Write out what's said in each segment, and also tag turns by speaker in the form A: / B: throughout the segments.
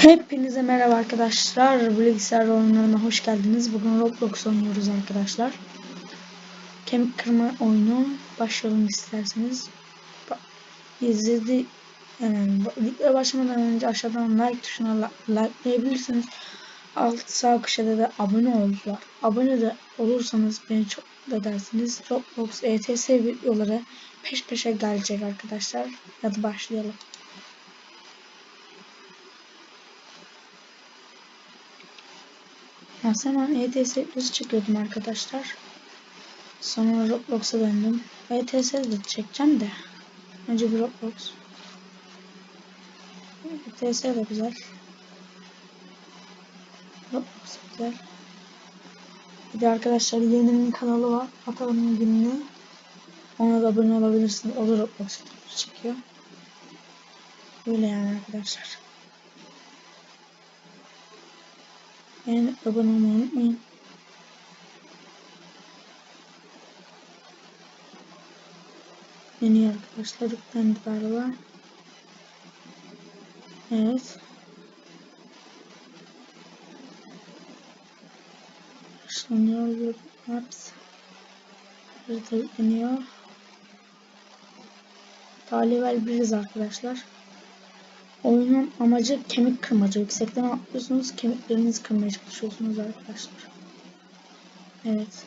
A: Hepinize merhaba arkadaşlar. Bilgisayar oyunlarına hoş geldiniz. Bugün Roblox oynuyoruz arkadaşlar. Kemik kırma oyunu. Başlayalım isterseniz. İzledi yani başlamadan önce aşağıdan like tuşuna likelayabilirsiniz. Alt sağ köşede de abone ol var. Abone de olursanız beni çok da dersiniz. Roblox ETS videoları peş peşe gelecek arkadaşlar. Hadi başlayalım. Ben ETS videosu çekiyordum arkadaşlar. Sonra Roblox'a döndüm. ETS de çekeceğim de. Önce bir Roblox. ETS de güzel. Roblox güzel. Bir de arkadaşlar Yeninin kanalı var. Atalım gününü. Ona da abone olabilirsiniz. O da Roblox çekiyor. Böyle yani arkadaşlar. Yani abone olmayı unutmayın. Yeni arkadaşlar yüklendi galiba. Evet. Başlanıyor. Maps. Harita yükleniyor. Daha level 1'iz arkadaşlar. Oyunun amacı kemik kırmaca. Yüksekten atlıyorsunuz, kemiklerinizi kırmaya çalışıyorsunuz arkadaşlar. Evet.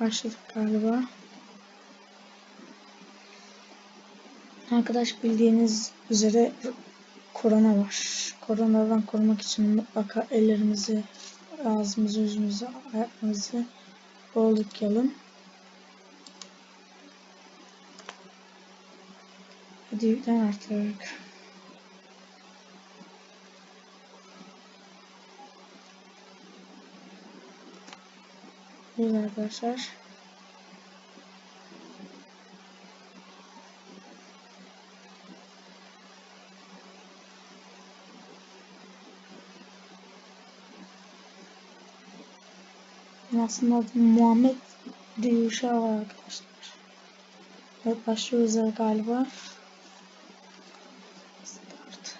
A: Başladık galiba. Arkadaş bildiğiniz üzere korona var. Koronadan korumak için mutlaka ellerimizi, ağzımızı, yüzümüzü, ayaklarımızı bol yıkayalım. Hadi yüklen artık. Evet arkadaşlar. Aslında adım Muhammed diye uşağı var arkadaşlar. Evet başlıyoruz galiba. Start.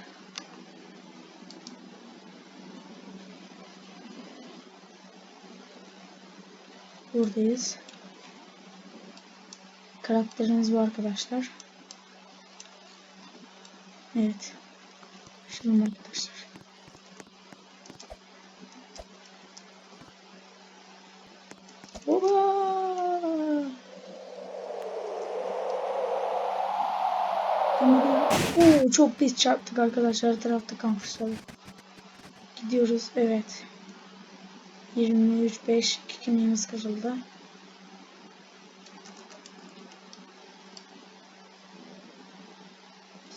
A: Buradayız. Karakterimiz bu arkadaşlar. Evet. Başlayalım arkadaşlar. Oba! Oo, çok pis çarptık arkadaşlar. Tarafta kampüsler. Gidiyoruz. Evet. 23 5 2 kemiğimiz kırıldı.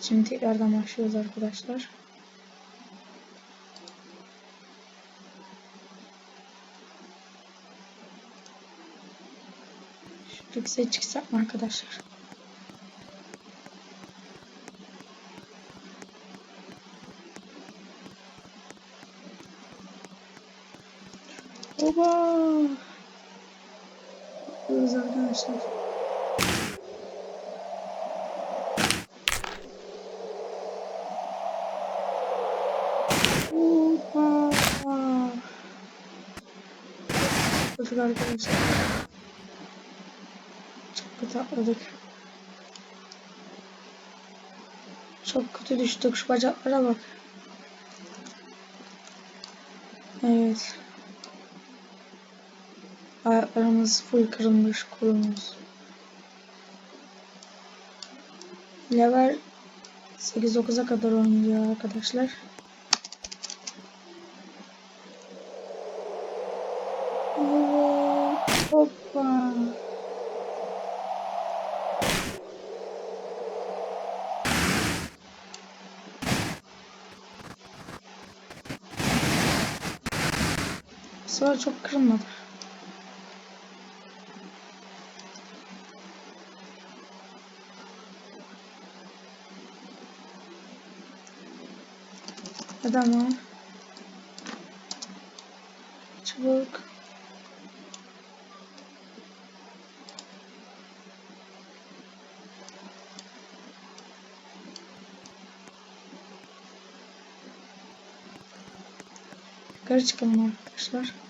A: Şimdi tekrardan başlıyoruz arkadaşlar. Şu yükseğe çıksak mı arkadaşlar? Oba! Bakıyoruz arkadaşlar. Oba! Bakın arkadaşlar. Çok kötü atladık. Çok kötü düştük. Şu bacaklara bak. Evet. Ayaklarımız full kırılmış kolumuz. Level 8-9'a kadar oynuyor arkadaşlar. Hoppa. Sefer çok kırılmadı. Hadi ama. Çabuk. Yukarı çıkalım arkadaşlar.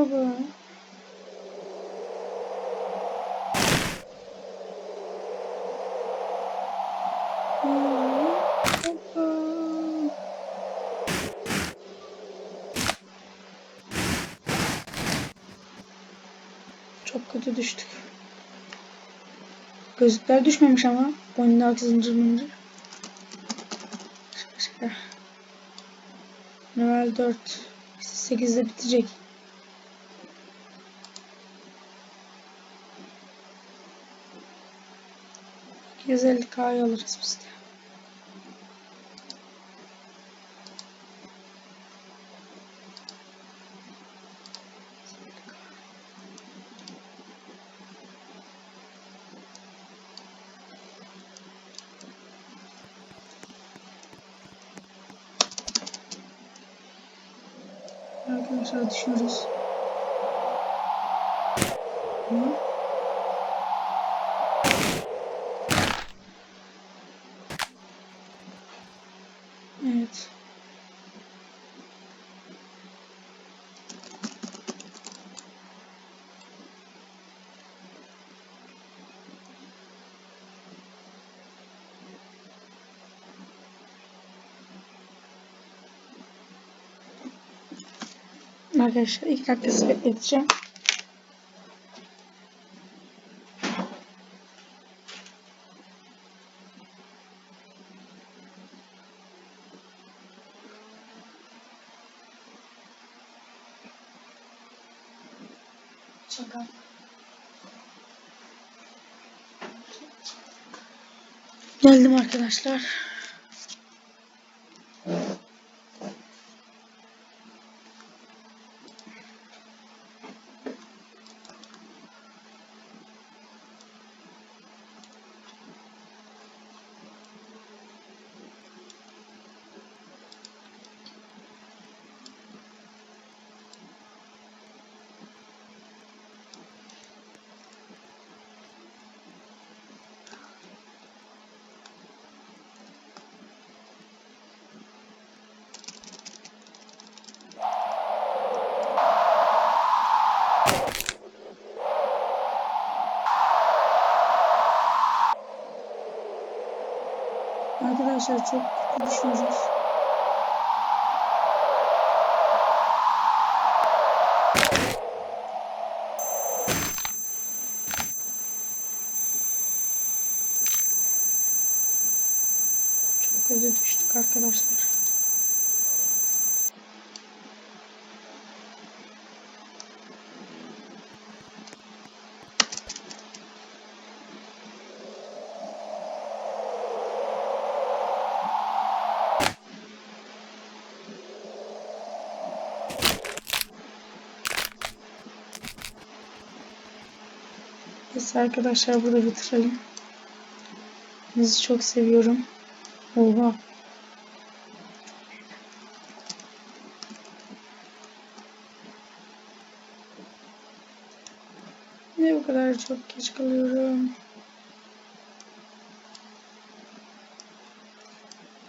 A: Baba. Çok kötü düştük. Gözlükler düşmemiş ama. Boynunda zincir mincir. Şaka şaka. Level 4. 8'de bitecek. 250k alırız biz de. Arkadaşlar düşüyoruz. Hı? Evet. Arkadaşlar ilk dakikası bekleteceğim. Şaka. Geldim arkadaşlar. Arkadaşlar çok kötü düşüyoruz. Çok kötü düştük arkadaşlar. Neyse arkadaşlar burada bitirelim. Sizi çok seviyorum. Oha. Ne bu kadar çok geç kalıyorum.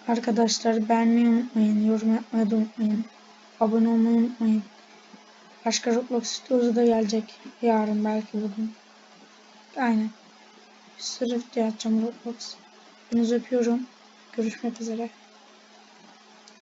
A: Arkadaşlar beğenmeyi unutmayın, yorum yapmayı da unutmayın. Abone olmayı unutmayın. Başka Roblox videosu da gelecek. Yarın belki bugün. Aynen. Bir sürü video atacağım Roblox. Hepinizi öpüyorum. Görüşmek üzere.